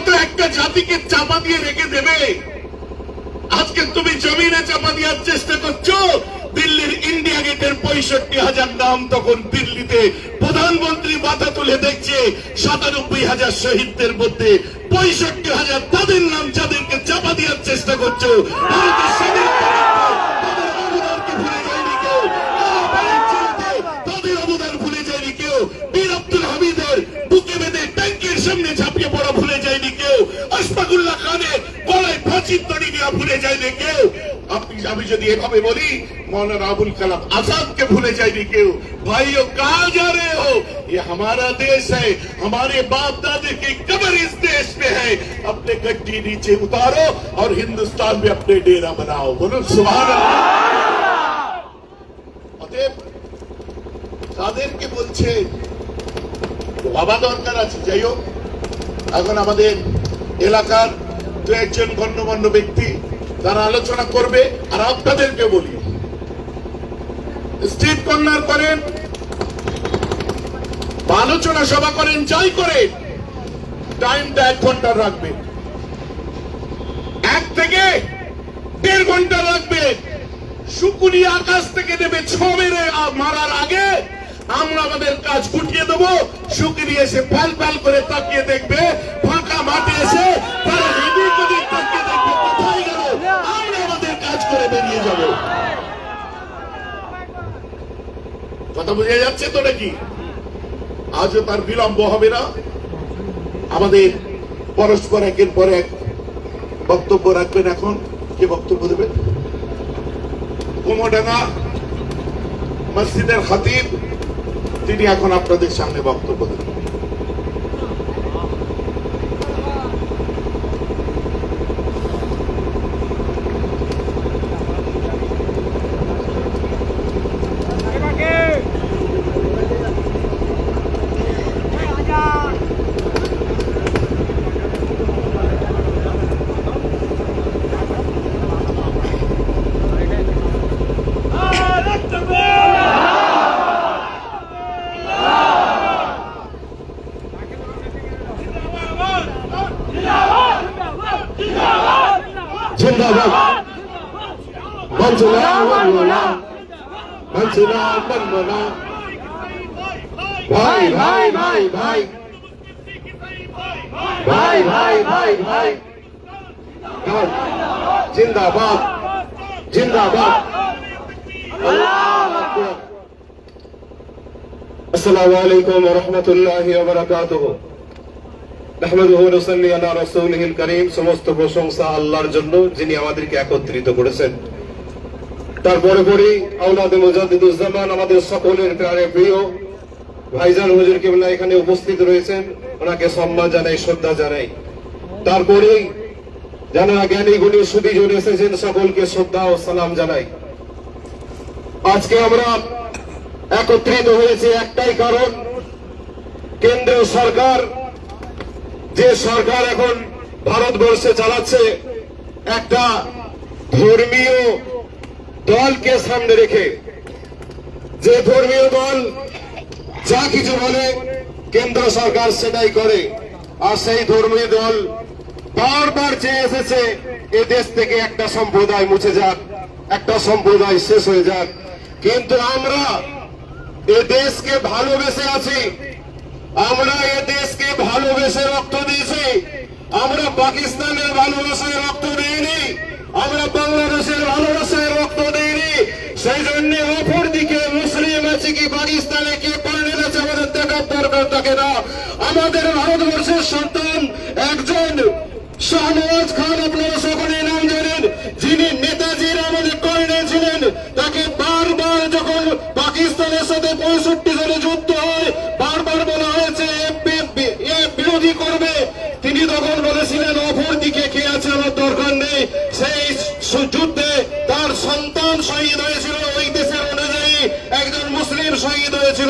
মতো একটা জাতিকে চাপা দিয়ে রেখে দেবে। আজকে তুমি জমিনে চাপা দেওয়ার চেষ্টা করছ। দিল্লির ইন্ডিয়া গেটের পঁয়ষট্টি হাজার নাম তখন দিল্লিতে প্রধানমন্ত্রী মাথা তুলে দেখছে। সাতানব্বই হাজার শহীদদের মধ্যে পঁয়ষট্টি হাজার তাদের নাম যাদেরকে চাপা দেওয়ার চেষ্টা করছ। তাদের অবদান ভুলে যায়নি কেউ। বীর গলায় ফাঁসির দড়ি নেওয়া ভুলে যায়নি কেউ আপনি আমি যদি এভাবে বলি মৌলানা আবুল কালাম आजाद भूले जाएगी क्यों भाइयों कहा जा रहे हो ये हमारा देश है हमारे बाप दादे की कब्र इस देश में है अपने गड्डी नीचे उतारो और हिंदुस्तान में अपने डेरा बनाओ बोलो सुभान अल्लाह অতএব তাদেরকে বলছে বাবা দরকার আছে যাই হোক এখন আমাদের এলাকার দু একজন গণ্যমান্য ব্যক্তি তারা আলোচনা করবে আর আপনাদেরকে বলি। স্ট্রিট কর্নার করেন, আলোচনা সভা করেন, যাই করেন টাইমটা এক ঘণ্টা রাখবেন এক থেকে দেড় ঘণ্টা রাখবেন শুকুনি আকাশ থেকে দেবে ছ মেরে মারার আগে আমরা আমাদের কাজ গুটিয়ে দেবো। শুকুনি এসে ফ্যাল ফ্যাল করে তাকিয়ে দেখবে ফাঁকা মাঠে এসে তারা এদিক ওদিক তাকিয়ে দেখবে কোথায় গেল আমরা আমাদের কাজ করে বেরিয়ে যাব কথা বোঝা যাচ্ছে তো নাকি? আজও তার বিলম্ব হবে না। আমাদের পরস্পর একের পর এক বক্তব্য রাখবেন এখন। কে বক্তব্য দেবেন কুমোডাঙ্গা মসজিদের খাতিব, তিনি এখন আপনাদের সামনে বক্তব্য দেবেন। জিন্দাবাদ মানছে না মানব না মানছে না মানব না ভাই ভাই ভাই ভাই ভাই ভাই ভাই ভাই ভাই জিন্দাবাদ জিন্দাবাদ আসসালামু আলাইকুম ওয়া রাহমাতুল্লাহি ওয়া বারাকাতুহু সমস্ত প্রশংসা আল্লাহর জন্য যিনি আমাদেরকে একত্রিত করেছেন। তারপরে পরে আওলাদে মুজাদ্দিদুজ্জামান আমাদের সকলের প্রাণে প্রিয় ভাইজান হুজুর কেবলা এখানে উপস্থিত রয়েছেন। ওনাকে সম্মান জানাই, শ্রদ্ধা জানাই। তারপরেই যারা জ্ঞানী গুণী সুদী জন এসেছেন, সকলকে শ্রদ্ধা ও সালাম জানাই। আজকে আমরা একত্রিত হয়েছে একটাই কারণ, কেন্দ্রীয় সরকার যে সরকার এখন ভারতবর্ষে চালাচ্ছে, একটা ধর্মীয় দলকে সামনে রেখে। যে ধর্মীয় দল যা কিছু বলে, কেন্দ্র সরকার সেটাই করে। আর সেই ধর্মীয় দল বারবার চেয়ে এসেছে, এ দেশ থেকে একটা সম্প্রদায় মুছে যাক, একটা সম্প্রদায় শেষ হয়ে যাক। কিন্তু আমরা এ দেশকে ভালোবেসে আছি। আমরা এ দেশকে ভালোবেসে রক্ত দিয়েছি। আমরা পাকিস্তানের ভালোবাসায় রক্ত দিইনি। আমরা বাংলাদেশের ভালোবাসায় রক্ত দিইনি। সেই জন্য অপর দিকে মুসলিম আছে কি পাকিস্তানে কি কর্নেল আছে আমাদের দেখার দরকার থাকে না। আমাদের ভারতবর্ষের সন্তান একজন শাহনওয়াজ খান, আপনারা সকলে নাম জানেন। যিনি নেতাজির আমাদের কর্নেল ছিলেন তাকে বারবার যখন পাকিস্তানের সাথে পঁয়ষট্টি সালে যুদ্ধ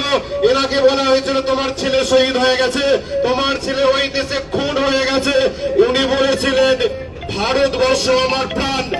হয়েছিল। এনাকে বলা হয়েছিল, তোমার ছেলে শহীদ হয়ে গেছে। তোমার ছেলে ওই দেশে খুন হয়ে গেছে। উনি বলেছিলেন, ভারতবর্ষ আমার প্রাণ।